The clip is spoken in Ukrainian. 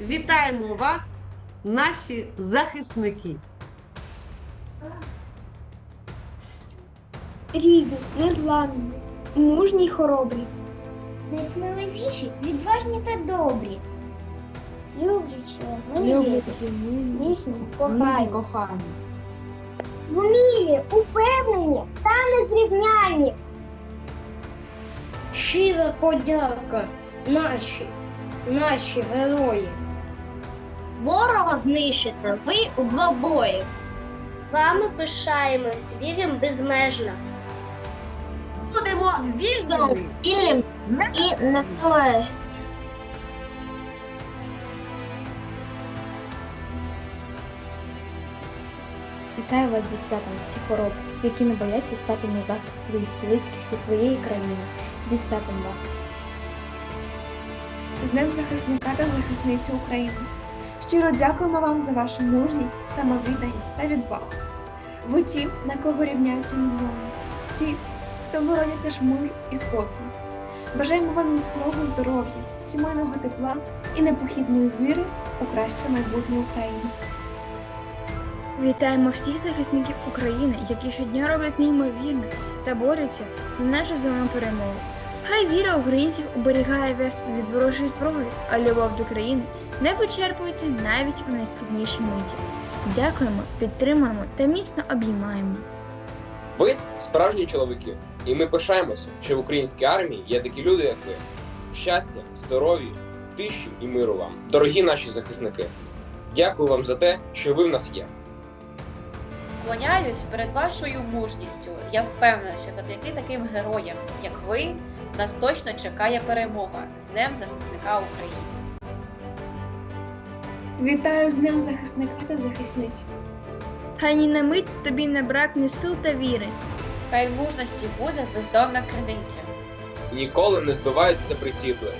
Вітаємо вас, наші захисники. Рідні, незламні, мужні й хоробрі, Несміливіші, відважні та добрі. люблячі, Люблячи, ніжні, кохані. кохані. кохані. Вмілі, упевнені та незрівнянні. Щира подяка наші, наші герої. Ворога знищите ви у два бої. Вами пишаємось, віримо безмежно. Будемо вільними. Іллям і незалежні. Вітаю вас зі святом всіх хвороб, які не бояться стати на захист своїх близьких і своєї країни. Зі святом вас! З Днем захисника та захисниці України. Щиро дякуємо вам за вашу мужність, самовідданість та відвагу. Ви ті, на кого рівняються мільйони, ті, хто боронять наш мир і спокій. Бажаємо вам міцного здоров'я, сімейного тепла і непохідної віри у краще майбутнє України. Вітаємо всіх захисників України, які щодня роблять неймовірне та борються за нашу земну перемогу. Хай віра українців оберігає вас від ворожої зброї, а любов до країни не вичерпується навіть у найскладніші миті. Дякуємо, підтримуємо та міцно обіймаємо. Ви справжні чоловіки, і ми пишаємося, що в українській армії є такі люди, як ви. Щастя, здоров'я, тиші і миру вам, дорогі наші захисники. Дякую вам за те, що ви в нас є. Вклоняюсь перед вашою мужністю. Я впевнена, що завдяки таким героям, як ви, нас точно чекає перемога з Днем захисника України. Вітаю з Днем захисника та захисниць. Хай ні на мить тобі не бракне сил та віри. Хай в мужності буде бездомна криниця. Ніколи не збиваються приціли,